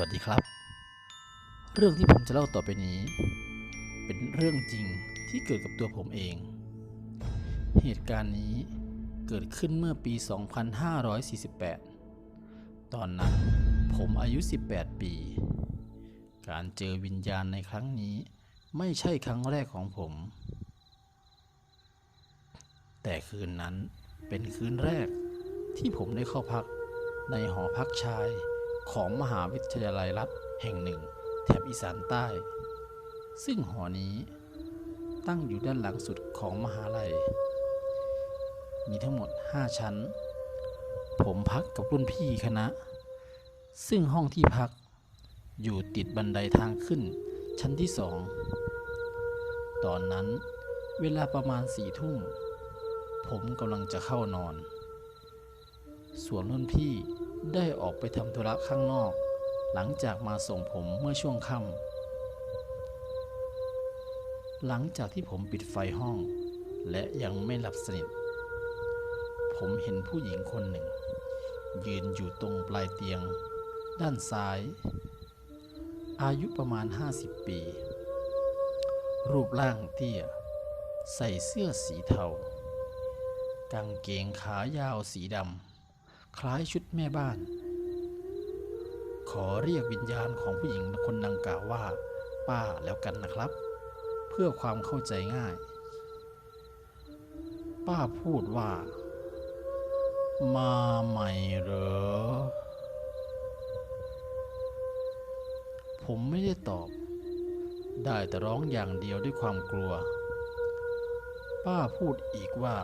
วัสดีครับ เรื่องที่ผมจะเล่าต่อไปนี้ เป็นเรื่องจริงที่เกิดกับตัวผมเอง เหตุการณ์นี้เกิดขึ้นเมื่อปี 2548 ตอนนั้นผมอายุ 18 ปี การเจอวิญญาณในครั้งนี้ไม่ใช่ครั้งแรกของผม แต่คืนนั้นเป็นคืนแรกที่ผมได้เข้าพักในหอพักชาย ของมหาวิทยาลัยรัฐแห่งหนึ่ง แถบอีสานใต้ ซึ่งหอนี้ตั้งอยู่ด้านหลังสุดของมหาลัย มีทั้งหมด 5 ชั้น ผมพักกับรุ่นพี่คณะ ซึ่งห้องที่พักอยู่ติดบันไดทางขึ้นชั้นที่สอง ตอนนั้นเวลาประมาณสี่ทุ่ม ผมกำลังจะเข้านอน ส่วนรุ่นพี่ ได้ออกไปทำธุระข้างนอก หลังจากมาส่งผมเมื่อช่วงค่ำหลังจากที่ผมปิดไฟห้อง และยังไม่หลับสนิท ผมเห็นผู้หญิงคนหนึ่ง ยืนอยู่ตรงปลายเตียง ด้านซ้าย อายุประมาณ 50 ปี รูปร่างเตี้ย ใส่เสื้อสีเทากางเกงขายาวสีดำ คล้ายชุดแม่บ้าน ขอเรียกวิญญาณของผู้หญิงคนดังกล่าวว่า ป้าแล้วกันนะครับ เพื่อความเข้าใจง่าย ป้าพูดว่า มาใหม่เหรอ ผมไม่ได้ตอบ ได้แต่ร้องอย่างเดียวด้วยความกลัว ป้าพูดอีกว่า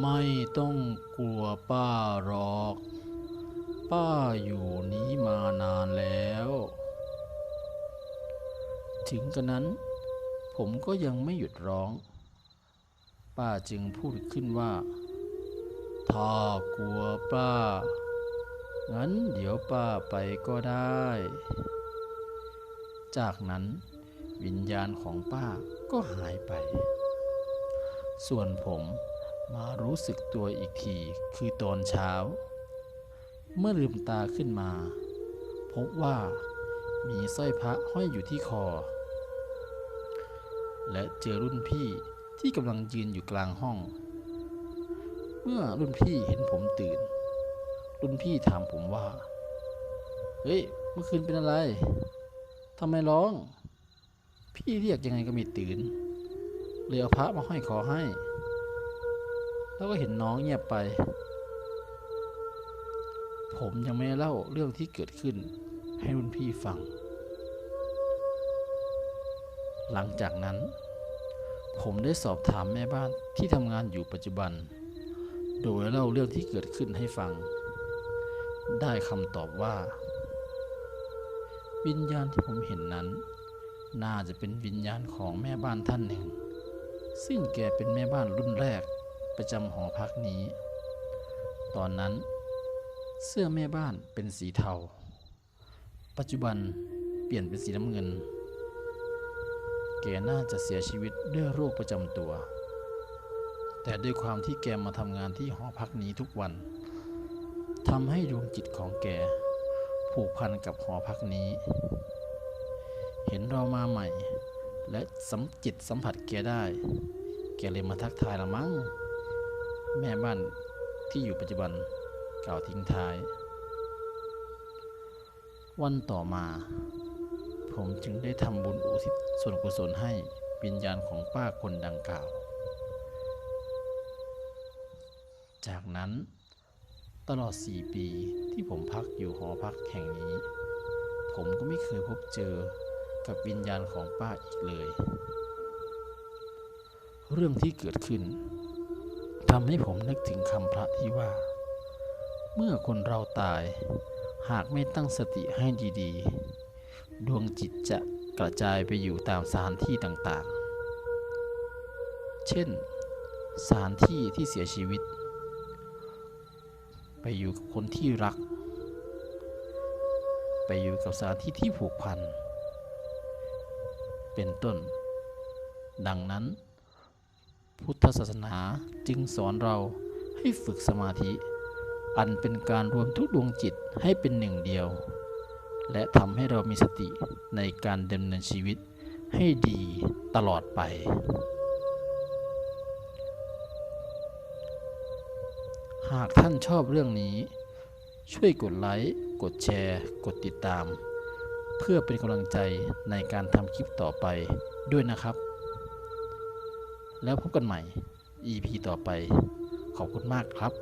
ไม่ต้องกลัวป้าหรอก ป้าอยู่นี้มานานแล้ว ถึงกระนั้น ผมก็ยังไม่หยุดร้อง ป้าจึงพูดขึ้นว่า ถ้ากลัวป้า งั้นเดี๋ยวป้าไปก็ได้ จากนั้นวิญญาณของป้าก็หายไป ส่วนผม มารู้สึกตัวอีกทีคือตอนเช้า เมื่อลืมตาขึ้นมา พบว่ามีสร้อยพระห้อยอยู่ที่คอ และเจอรุ่นพี่ที่กำลังยืนอยู่กลางห้อง เมื่อรุ่นพี่เห็นผมตื่น รุ่นพี่ถามผมว่า เฮ้ย เมื่อคืนเป็นอะไรทำไมร้อง พี่เรียกยังไงก็ไม่ตื่นเลยเอาพระมาห้อยคอให้ แล้วก็เห็นน้องเงียบไป ผมยังไม่เล่าเรื่องที่เกิดขึ้นให้รุ่นพี่ฟัง หลังจากนั้น ผมได้สอบถามแม่บ้านที่ทำงานอยู่ปัจจุบัน โดยเล่าเรื่องที่เกิดขึ้นให้ฟัง ได้คำตอบว่า วิญญาณที่ผมเห็นนั้น น่าจะเป็นวิญญาณของแม่บ้านท่านหนึ่ง ซึ่งแกเป็นแม่บ้านรุ่นแรก ประจำหอพักนี้ ตอนนั้น เสื้อแม่บ้านเป็นสีเทา ปัจจุบันเปลี่ยนเป็นสีน้ำเงิน แกน่าจะเสียชีวิตด้วยโรคประจำตัว แต่ด้วยความที่แกมาทำงานที่หอพักนี้ทุกวันทำให้ดวงจิตของแก ผูกพันกับหอพักนี้ เห็นเรามาใหม่ และสัมจิตสัมผัสแกได้ แกเลยมาทักทายละมั้ง แม่บ้านที่อยู่ปัจจุบันกล่าวทิ้งท้าย วันต่อมา ผมจึงได้ทำบุญอุทิศส่วนกุศลให้วิญญาณของป้าคนดังกล่าว จากนั้นตลอด 4 ปีที่ผมพักอยู่หอพักแห่งนี้ ผมก็ไม่เคยพบเจอกับวิญญาณของป้าอีกเลย เรื่องที่เกิดขึ้น ทำให้ผมนึกถึงคำพระที่ว่า เมื่อคนเราตาย หากไม่ตั้งสติให้ดีๆ ดวงจิตจะกระจายไปอยู่ตามสถานที่ต่างๆ เช่น สถานที่ที่เสียชีวิต ไปอยู่กับคนที่รัก ไปอยู่กับสถานที่ที่ผูกพัน เป็นต้น ดังนั้น พุทธศาสนาจึงสอนเราให้ฝึกสมาธิ อันเป็นการรวมทุกดวงจิตให้เป็นหนึ่งเดียว และทำให้เรามีสติในการดำเนินชีวิตให้ดีตลอดไป หากท่านชอบเรื่องนี้ ช่วยกดไลค์ กดแชร์ กดติดตาม เพื่อเป็นกำลังใจในการทำคลิปต่อไปด้วยนะครับ แล้วพบกันใหม่ EP ต่อไป ขอบคุณมากครับ